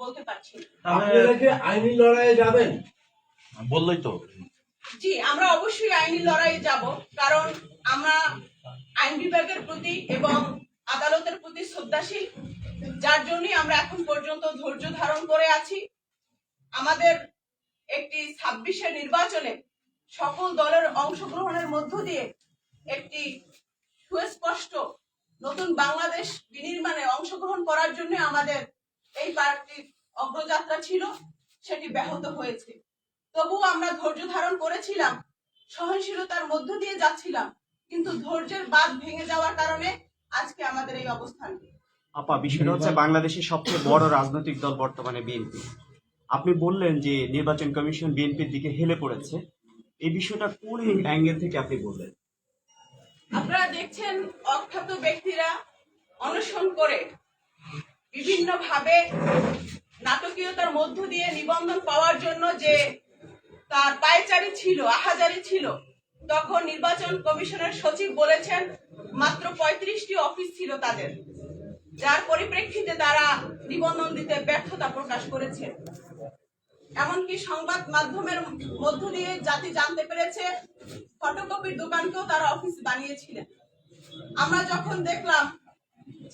বলতে পারছি আপনারা কি আইনি লড়াইয়ে যাবেন? বললেই তো। জি আমরা অবশ্যই আইনি লড়াইয়ে যাব কারণ আমরা আইন বিভাগের প্রতি এবং আদালতের প্রতি শ্রদ্ধাশীল যার জন্যই আমরা এখন পর্যন্ত ধৈর্য ধারণ করে আছি। আমাদের একটি ছাব্বিশের নির্বাচনে সকল দলের অংশগ্রহণের মধ্য দিয়ে একটি সুস্পষ্ট নতুন বাংলাদেশ বিনির্মাণে অংশগ্রহণ করার জন্য আমাদের এই পার্টির অগ্রযাত্রা ছিল সেটি ব্যাহত হয়েছে। তবুও আমরা ধৈর্য ধারণ করেছিলাম সহনশীলতার মধ্য দিয়ে যাচ্ছিলাম কিন্তু ধৈর্যের বাঁধ ভেঙে যাওয়ার কারণে আজকে আমাদের এই অবস্থান। আপা বিষয়টা হচ্ছে বাংলাদেশের সবচেয়ে বড় রাজনৈতিক দল বর্তমানে বিএনপি। আপনি বললেন যে নির্বাচন কমিশন বিএনপির দিকে হেলে পড়েছে। এই বিষয়টা কোন অ্যাঙ্গেল থেকে আপনি বললেন? আপনারা দেখছেন অখ্যাত ব্যক্তিরা অনশন করে বিভিন্ন ভাবে নাটকীয়তার মধ্য দিয়ে নিবন্ধন পাওয়ার জন্য যে তার পায়চারি ছিল, আহাজারি ছিল, তখন নির্বাচন কমিশনের সচিব বলেছেন মাত্র পঁয়ত্রিশটি অফিস ছিল তাদের। যার পরিপ্রেক্ষিতে তারা নিবন্ধন দিতে ব্যর্থতা প্রকাশ করেছে। এমনকি সংবাদ মাধ্যমের মধ্য দিয়ে জাতি জানতে পেরেছে, ফটোকপির দোকানকেও তারা অফিস বানিয়েছিলেন। আমরা যখন দেখলাম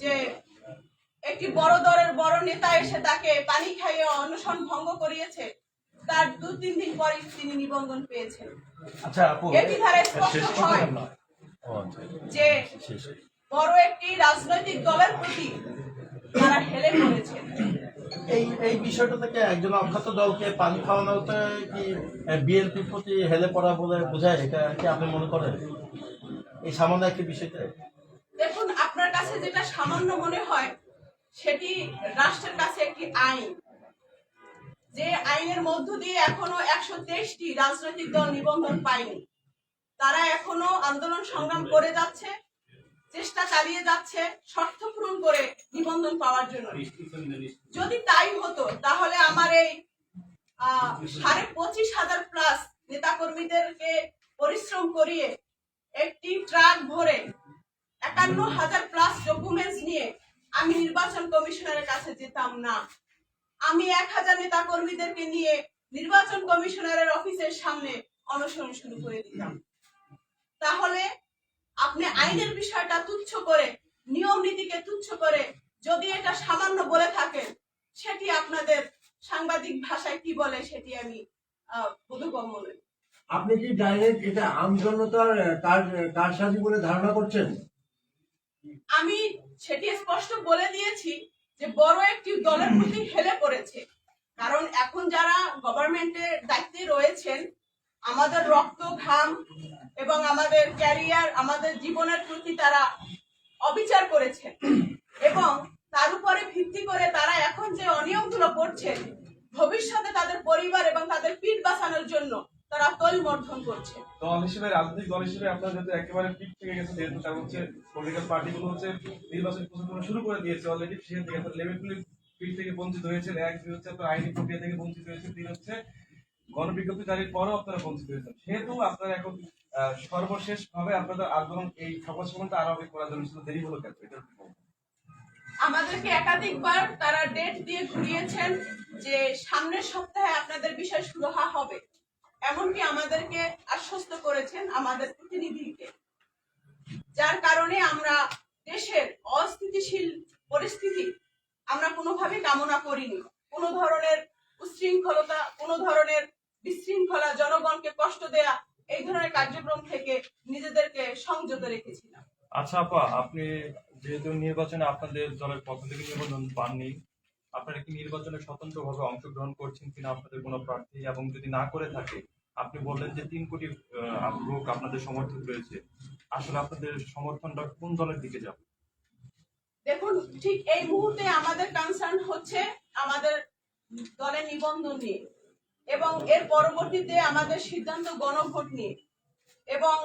যে একটি বড় দলের বড় নেতা এসে তাকে পানি খাইয়ে অনশন ভঙ্গ করিয়েছে। তার দু তিন দিন পরে তিনি নিবন্ধন পেয়েছেন। আচ্ছা এটি দ্বারা স্পষ্ট হয় আচ্ছা, যে বড় একটি রাজনৈতিক দলের প্রতি তারা হেলে পড়েছে। এই এই বিষয়টা থেকে একজন অখ্যাত দলকে পানি খাওয়ানোতে কি বিএনপির প্রতি হেলে পড়া বলে বোঝায়? এটা কি আপনি মনে করেন? এই সামান্য একটি বিষয়তে? দেখুন আপনার কাছে যেটা সামান্য মনে হয় সেটি রাষ্ট্রের কাছে একটি আইন। যে আইনের মধ্য দিয়ে এখনও একশো তেইশটি রাজনৈতিক দল নিবন্ধন পায়নি, তারা এখনও আন্দোলন সংগ্রাম করে যাচ্ছে, চেষ্টা চালিয়ে যাচ্ছে শর্ত পূরণ করে নিবন্ধন পাওয়ার জন্য। যদি তাই হতো, তাহলে আমার এই সাড়ে পঁচিশ হাজার প্লাস নেতাকর্মীদেরকে পরিশ্রম করিয়ে একটি ট্রাক ভরে একান্ন হাজার প্লাস ডকুমেন্টস নিয়ে আমি নির্বাচন কমিশনারের কাছে যেতাম না। আমি এক হাজার নেতা কর্মীদেরকে নিয়ে নির্বাচন কমিশনারের অফিসের সামনে অনশন শুরু করে দিতাম। তাহলে আপনি আইনের বিষয়টা তুচ্ছ করে, নিয়ম নীতিকে তুচ্ছ করে যদি এটা সামান্য বলে থাকেন, সেটি আপনাদের সাংবাদিক ভাষায় কি বলে সেটি আমি বোধগম্য আপনি কি ডাইরেক্ট এটা আমজনতার কার কারসাজি বলে ধারণা করছেন? আমি সেটি স্পষ্ট বলে দিয়েছি যে বড় একটি দলের প্রতি হেলে পড়েছে। কারণ এখন যারা গভর্নমেন্টের দায়িত্বে রয়েছেন, আমাদের রক্ত, ঘাম এবং আমাদের ক্যারিয়ার আমাদের জীবনের প্রতি তারা অবিচার করেছেন। এবং তার উপরে ভিত্তি করে তারা এখন যে অনিয়মগুলো করছেন, ভবিষ্যতে তাদের পরিবার এবং তাদের পিঠ বাঁচানোর জন্য তারা তৈলমর্ধন করছে। দল হিসেবে রাজনৈতিক দল হিসেবে আপনারা যেহেতু একেবারে পিক থেকে গেছে যেহেতু কারণ হচ্ছে পলিটিক্যাল পার্টিগুলো হচ্ছে নির্বাচন প্রচারণা শুরু করে দিয়েছে অলরেডি সেখান থেকে আপনার লেভেল পিক থেকে বঞ্চিত হয়েছেন। এক দুই হচ্ছে আপনার আইনি প্রক্রিয়া থেকে বঞ্চিত হয়েছে তিন হচ্ছে গণবিজ্ঞপ্তি জারির পরও আপনারা বঞ্চিত হয়েছেন। সেহেতু আপনারা এখন সর্বশেষ ভাবে আপনাদের আন্দোলন এই সকাল সমানটা আরও আগে করার জন্য দেরি হলো কেন? এটা আমাদেরকে একাধিকবার তারা ডেট দিয়ে ঘুরিয়েছেন যে সামনের সপ্তাহে আপনাদের বিষয় সুরাহা হবে। এমনকি আমাদেরকে আশ্বস্ত করেছেন আমাদের প্রতিনিধিকে। যার কারণে আমরা দেশের অস্থিতিশীল পরিস্থিতি আমরা কোনোভাবে কামনা করিনি। কোনো ধরনের উচ্ছৃঙ্খলতা, কোনো ধরনের বিশৃঙ্খলা জনগণকে কষ্ট দেয়া, এই ধরনের কার্যক্রম থেকে নিজেদেরকে সংযত রেখেছিলাম। আচ্ছা আপা, আপনি যেহেতু নির্বাচনে আপনাদের দলের পক্ষ থেকে নিবন্ধন পাননি আপনারা কি নির্বাচনে স্বতন্ত্রভাবে অংশগ্রহণ করছেন কিনা আপনাদের কোনো প্রার্থী? এবং যদি না করে থাকে, আপনি বললেন যে তিন কোটি লোক আপনাদের সমর্থক রয়েছে। আসলে আপনাদের সমর্থনটা কোন দলের দিকে যাবে? দেখুন, ঠিক এই মুহূর্তে আমাদের কনসার্ন হচ্ছে আমাদের দলের নিবন্ধন নিয়ে এবং এর পরবর্তীতে আমাদের সিদ্ধান্ত গণভোট নিয়ে এবং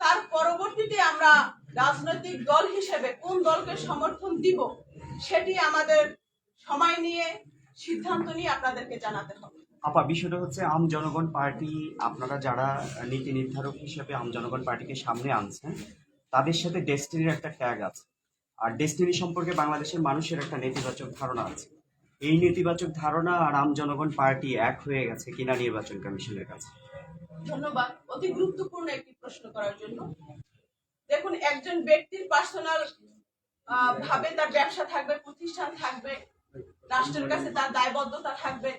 তার পরবর্তীতে আমরা রাজনৈতিক দল হিসেবে কোন দলকে সমর্থন দিব সেটি আমাদের সময় নিয়ে সিদ্ধান্ত নিয়ে আপনাদেরকে জানাতে হবে। আপা বিষয়টা হচ্ছে আম জনগণ পার্টি আপনারা যারা নীতি নির্ধারক হিসেবে আম জনগণ পার্টিকে সামনে আনছেন তাদের সাথে ডেস্টিনির একটা ট্যাগ আছে। আর ডেস্টিনি সম্পর্কে বাংলাদেশের মানুষের একটা নেতিবাচক ধারণা আছে। এই নেতিবাচক ধারণা আর আম জনগণ পার্টি এক হয়ে গেছে কিনা নির্বাচন কমিশনের কাছে। ধন্যবাদ। অতি গুরুত্বপূর্ণ একটি প্রশ্ন করার জন্য। দেখুন একজন ব্যক্তির পার্সোনাল ভাবে তার ব্যবসা থাকবে প্রতিষ্ঠান থাকবে রাষ্ট্রের কাছে তার দায়বদ্ধতা থাকবে।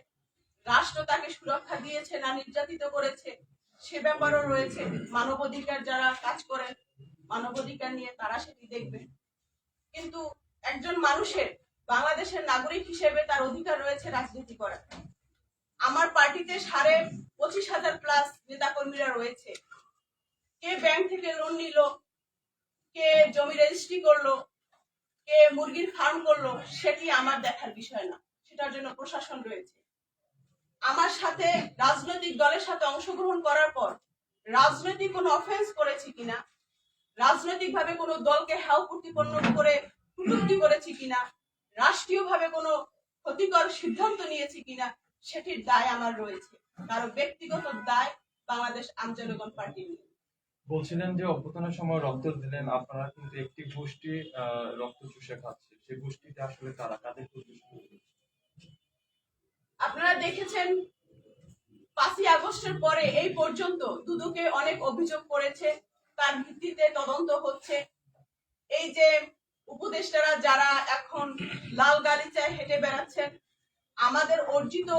রাষ্ট্র তাকে সুরক্ষা দিয়েছে না নির্যাতিত করেছে সে ব্যাপারও রয়েছে। মানবাধিকার যারা কাজ করেন মানবাধিকার নিয়ে তারা সেটি দেখবে। কিন্তু একজন মানুষের বাংলাদেশের নাগরিক হিসেবে তার অধিকার রয়েছে রাজনীতি করার। আমার পার্টিতে সাড়ে পঁচিশ হাজার প্লাস নেতাকর্মীরা রয়েছে। কে ব্যাংক থেকে লোন নিল কে জমি রেজিস্ট্রি করল কে মুরগির ফার্ম করল, সেটি আমার দেখার বিষয় না। সেটার জন্য প্রশাসন রয়েছে। আমার সাথে রাজনৈতিক দলের সাথে অংশগ্রহণ করার পর, রাজনৈতিক কোনো অফেন্স করেছি কিনা রাজনৈতিক ভাবে কোনো দলকে হাও প্রতিপন্ন করে কটূক্তি করেছি কিনা, রাষ্ট্রীয়ভাবে কোনো ক্ষতিকর সিদ্ধান্ত নিয়েছি কিনা, সেটির দায় আমার রয়েছে। কারও ব্যক্তিগত দায় বাংলাদেশ আমজনগণ পার্টি নিয়ে। বলছিলেন যে অভ্যুত্থানের সময় রক্ত দিলেন। আপনারা কিন্তু একটি গোষ্ঠী রক্ত চুষে খাচ্ছে। সেই গোষ্ঠীতে আসলে তারা কাদের আপনারা দেখেছেন, পাঁচই আগস্টের পরে এই পর্যন্ত দুদকে অনেক অভিযোগ করেছে। তার ভিত্তিতে তদন্ত হচ্ছে। এই যে উপদেষ্টারা যারা এখন লাল গালিচায় হেঁটে বেড়াচ্ছেন, আমাদের অর্জিত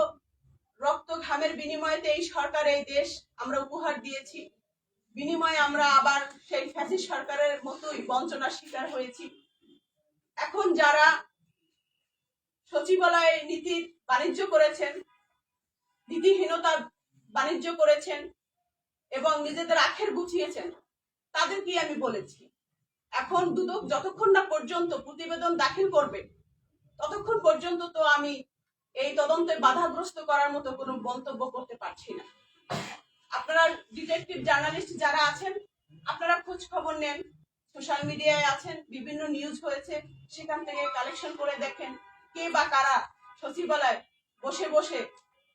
রক্ত ঘামের বিনিময়েতে এই সরকার, এই দেশ আমরা উপহার দিয়েছি। বিনিময়ে আমরা আবার সেই ফ্যাসি সরকারের মতোই বঞ্চনার শিকার হয়েছি। এখন যারা সচিবালয়ে নীতির বাণিজ্য করেছেন, নীতিহীনতা বাণিজ্য করেছেন এবং নিজেদের আখের গুছিয়েছেন, তাদের কি আমি বলেছি? এখন দুদক যতক্ষণ না পর্যন্ত প্রতিবেদন দাখিল করবে, ততক্ষণ পর্যন্ত তো আমি এই তদন্তে বাধাগ্রস্ত করার মতো কোনো মন্তব্য করতে পারছি না। আপনারা ডিটেকটিভ জার্নালিস্ট যারা আছেন, আপনারা খোঁজ খবর নেন। সোশ্যাল মিডিয়ায় আছেন, বিভিন্ন নিউজ হয়েছে, সেখান থেকে কালেকশন করে দেখেন কে বা কারা সচিবালয় বসে বসে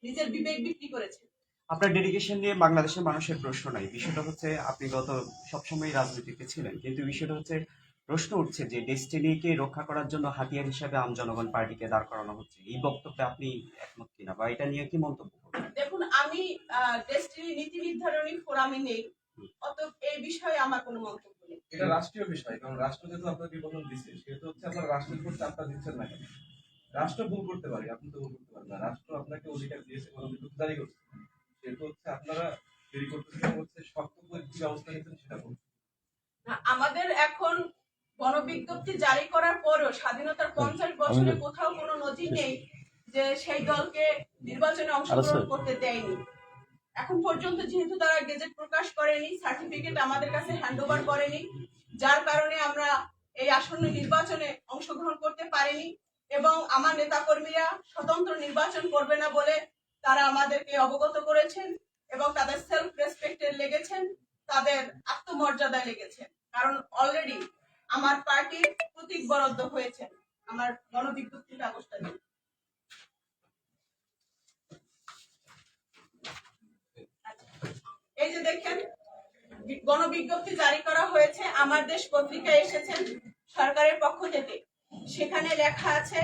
নিজের বিবেক বিক্রি করেছে। আপনার ডেডিকেশন নিয়ে বাংলাদেশের মানুষের প্রশ্ন নাই। বিষয়টা হচ্ছে, আপনি গত সবসময় রাজনীতিতে ছিলেন, কিন্তু বিষয়টা হচ্ছে, প্রশ্ন উঠছে যে ডেস্টিনিকে রক্ষা করার জন্য হাতিয়ার হিসাবে আম জনগণ পার্টিকে দাঁড় করানো হচ্ছে। এই বক্তব্যে আপনি একমত কিনা বা এটা নিয়ে কি মন্তব্য? দেখুন আমি ডেস্টিনি নীতি নির্ধারণী ফোরামে নেই অত এই বিষয়ে আমার কোনো মন্তব্য নেই। এটা রাষ্ট্রীয় বিষয় কারণ রাষ্ট্র যেহেতু আপনাকে দিচ্ছে সেহেতু হচ্ছে আপনার রাষ্ট্রের উপর চাপটা দিচ্ছেন না রাষ্ট্র ভুল করতে পারে আপনি তো ভুল করতে পারেন না। রাষ্ট্র আপনাকে অধিকার দিয়েছে কোনো বিদ্যুৎ জারি করছে সেহেতু হচ্ছে আপনারা দেরি করতেছেন হচ্ছে শক্ত করে কি ব্যবস্থা নিচ্ছেন সেটা বলুন। আমাদের এখন গণবিজ্ঞপ্তি জারি করার পরও স্বাধীনতার পঞ্চাশ বছরে কোথাও কোনো নজির নেই যে সেই দলকে নির্বাচনে অংশগ্রহণ করতে দেয়নি। এখন পর্যন্ত যেহেতু তারা গেজেট প্রকাশ করেনি সার্টিফিকেট আমাদের কাছে হ্যান্ড ওভার করেনি যার কারণে আমরা এই আসন্ন নির্বাচনে অংশগ্রহণ করতে পারিনি এবং আমার নেতাকর্মীরা স্বতন্ত্র নির্বাচন করবে না বলে তারা আমাদেরকে অবগত করেছেন এবং তাদের সেলফ রেসপেক্টে লেগেছেন তাদের আত্মমর্যাদায় লেগেছেন কারণ অলরেডি আমার পার্টির প্রতীক বরাদ্দ হয়েছে। আমার গণবিজ্ঞপ্তি কাগজটা দিন এই যে দেখেন বি- গণবিজ্ঞপ্তি জারি করা হয়েছে। আমার দেশ পত্রিকায় এসেছেন সরকারের পক্ষ থেকে। সেখানে লেখা আছে,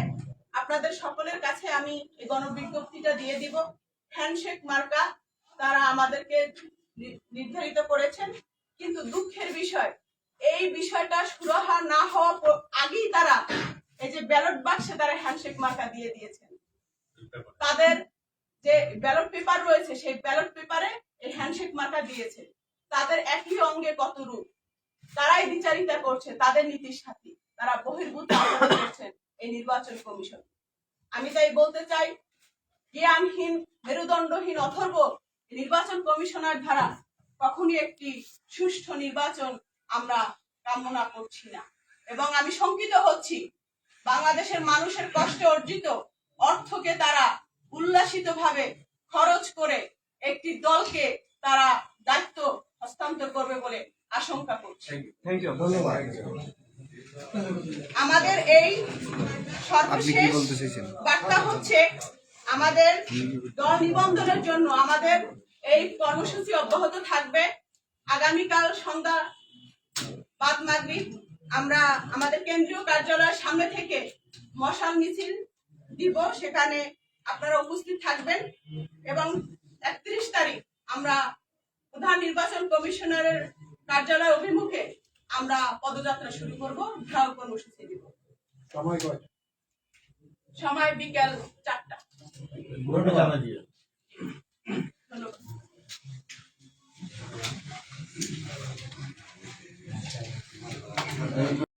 আপনাদের সকলের কাছে আমি গণবিজ্ঞপ্তিটা দিয়ে দিব। হ্যান্ডশেক মার্কা তারা আমাদেরকে নির্ধারিত করেছেন। কিন্তু দুঃখের বিষয়, এই বিষয়টা সুরাহা না হওয়া আগেই তারা এই যে ব্যালট বাক্সে তারা হ্যান্ডশেক মার্কা দিয়ে দিয়েছেন। তাদের যে ব্যালট পেপার রয়েছে, সেই ব্যালট পেপারে এই হ্যান্ডশেক মার্কা দিয়েছে। তাদের একই অঙ্গে কত রূপ তারাই বিচারিতা করছে, তাদের নীতির সাথী। তারা বহির্ভূত করছেন এই নির্বাচন কমিশন। আমি তাই বলতে চাই, জ্ঞানহীন, মেরুদণ্ডহীন, অথর্ব নির্বাচন কমিশনার দ্বারা কখনই একটি সুষ্ঠু নির্বাচন আমরা কামনা করছি না। এবং আমি শঙ্কিত হচ্ছি, বাংলাদেশের মানুষের কষ্টে অর্জিত অর্থকে তারা উল্লাসিতভাবে খরচ করে একটি দলকে তারা দায়িত্ব হস্তান্তর করবে বলে আশঙ্কা করছে। থ্যাংক ইউ ধন্যবাদ। আমাদের এই সর্বশেষ বার্তা হচ্ছে আমাদের দল নিবন্ধনের জন্য আমাদের এই কর্মসূচি অব্যাহত থাকবে। আগামীকাল সন্ধ্যা বাদ মাগরিব আমরা আমাদের কেন্দ্রীয় কার্যালয়ের সামনে থেকে মশাল মিছিল দিব সেখানে আপনারা উপস্থিত থাকবেন। এবং একত্রিশ তারিখ আমরা প্রধান নির্বাচন কমিশনারের কার্যালয় অভিমুখে আমরা পদযাত্রা শুরু করব ঘেরাও কর্মসূচি দিব। সময় কয়? সময় বিকেল চারটা।